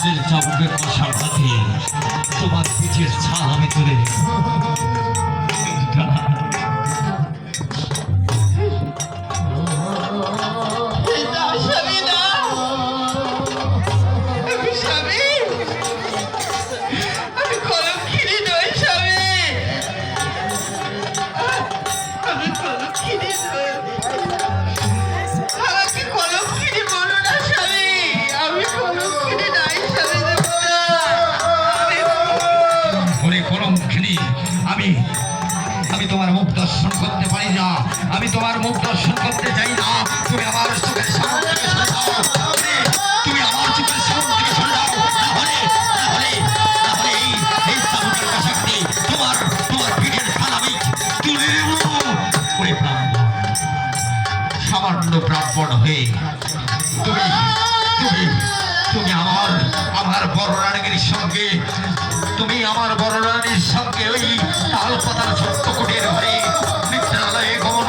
চাবুকের কষা হাতে তোমার পিঠের ছাল আমি তুলে না। আমি তোমার মুখ দর্শন করতে চাই না। তুমি আমার চোখের সামনে তুমি আমার আমার বড় রানীর সঙ্গে, তুমি আমার বড় সঙ্গে ওই তাল পাতার ছোট্ট কুটির ঘরে 下了一个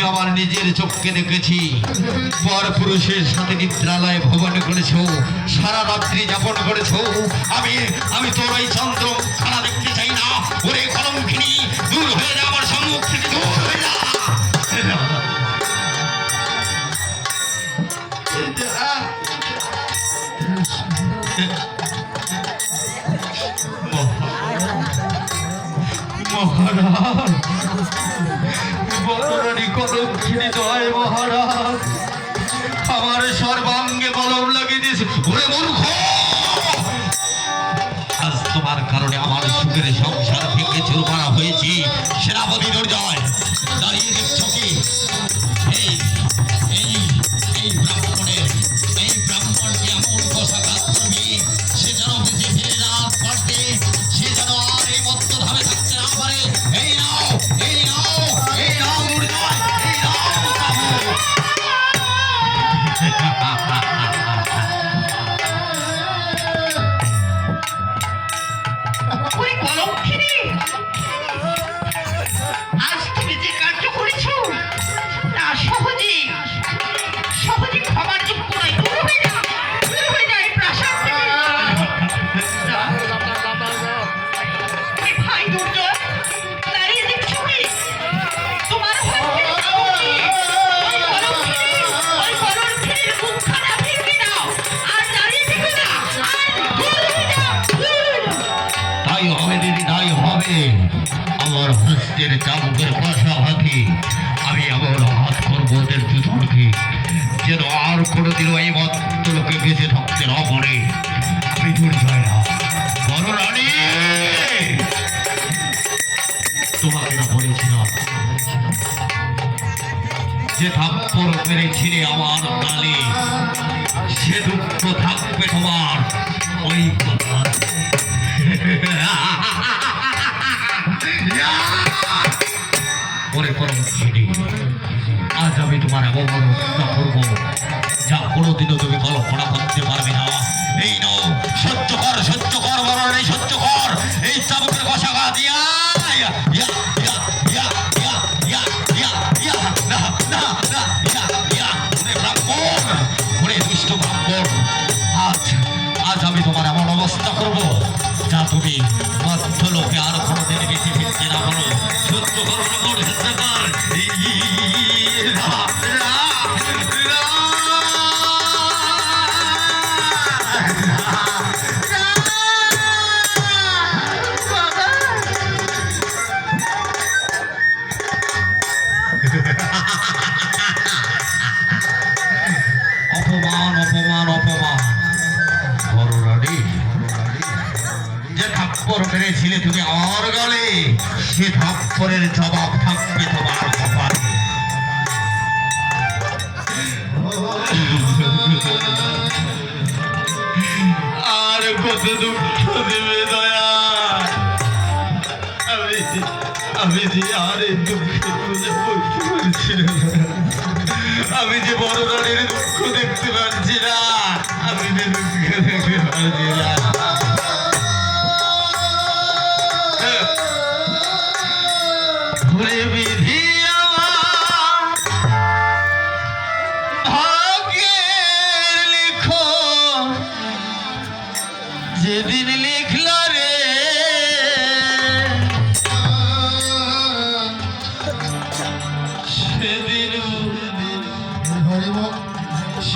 আমি আমার নিজের চোখকে দেখেছি। পর পুরুষের সাথে নিদ্রালয়ে ভবন করেছ, সারা রাত্রি যাপন করেছ। আমি আমি তোর এই চন্দ্র খানা দেখতে চাই না। ওরে কলঙ্কিনী, দূর হয়ে যা আমার সম্মুখ থেকে, দূর হয়ে যা। 습진이도 알고 হস্তের চাবুকের হাতে আমি এমন হাত করব ওদের দুজনকে যেন আর কোনোদিনও এই মত্তলোকে বেঁচে থাকতে না পারে। আমি দুর্জয় না। বড় রানী! তোমাকে না বলেছিলাম, যে আমার গালে সে দুঃখ থাকবে তোমার। ওই কথা। ওরে আজ আমি তোমার এমন করব, যা কোনোদিনও তুমি কল্পনা করতে পারবে না। এই নো সহ্য কর সহ্য কর নেই সহ্য কর। এই চাবুকের কষা গা দিয়া। সে থাপ্পরের জবাব থাকবে তোমার কপালে। আর কত দুঃখ দেবে দয়া। আমি আমি যে আর এই না। আমি যে বড় রানীর দুঃখ দেখতে পারছি না। আমি যে দুঃখ দেখতে পারছি না।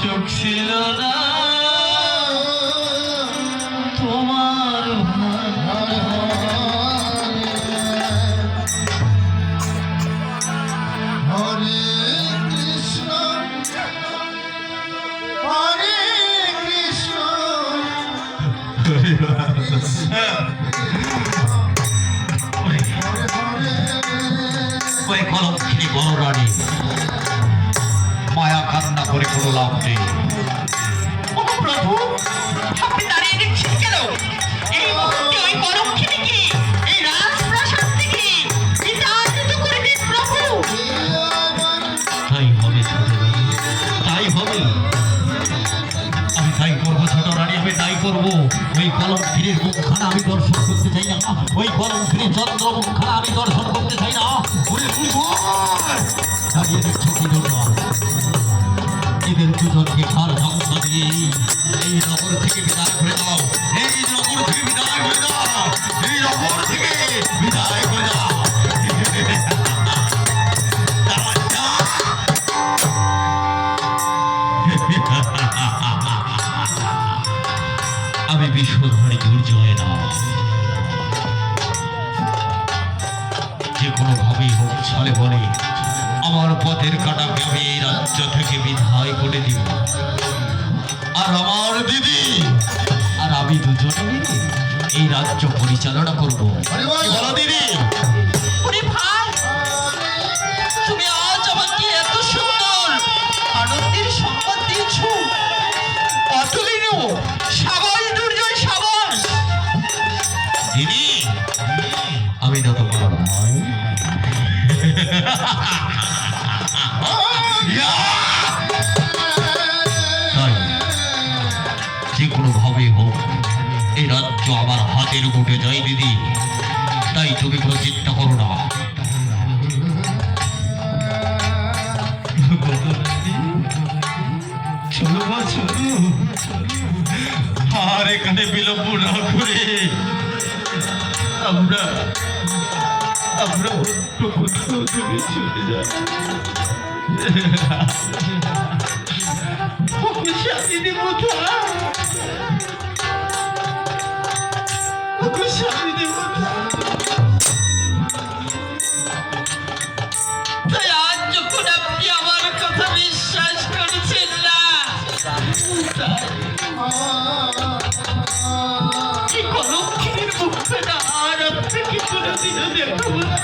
সুখ ছিল না। তোমার হরে কৃষ্ণ হরে কৃষ্ণ। ওই মায়া কান্না করে কোনো লাভ নেই। প্রভু আপনি দাঁড়িয়ে দেখছেন কেন? এই মুহূর্তে ওই করক্ষিণীকে এই রাজপ্রাসাদ থেকে বিতাড়িত করে দিন প্রভু। তাই হবে তাই হবে। আমি তাই করব ছোট রানী আমি তাই করব। ওই কলঙ্কিনীর মুখখানা আমি দর্শন করতে চাই না। ওই কলঙ্কিনীর চন্দ্র মুখখানা আমি দর্শন করতে চাই না। দাঁড়িয়ে দেখছ কি জন্য ঘর ধ্বংস দিয়ে এই নগর থেকে দুর্জয় না। যে কোনো ভাবেই হোক ছলে বলে পথের কাটাকে আমি এই রাজ্য থেকে বিধায় করে দিব আর আমার দিদি আর আমি দুজনে মিলে এই রাজ্য পরিচালনা করব। বলো দিদি? তুমি আজ আমাকে এত সুন্দর আনন্দের সংবাদ দিয়েছ। অতুলিনীয় সাবাস দুর্জয় সাবাস দিদি আমি না তোমার ভাই তাই যে কোনো ভাবে হোক, এই রাজ্য আমার হাতের মুঠে যায় দিদি। তাই তুমি কোনো চিন্তা করো না। চলো আর এখানে বিলম্ব না করে আমরা আমরা চলে যাই স্বামী দেবতা স্বামী দেবতা তাই আজ যখন আপনি আমার কথা বিশ্বাস করেছেন না কি কলঙ্কিনীর মুখটা আর আপনাকে কোনোদিনও দেখাবো না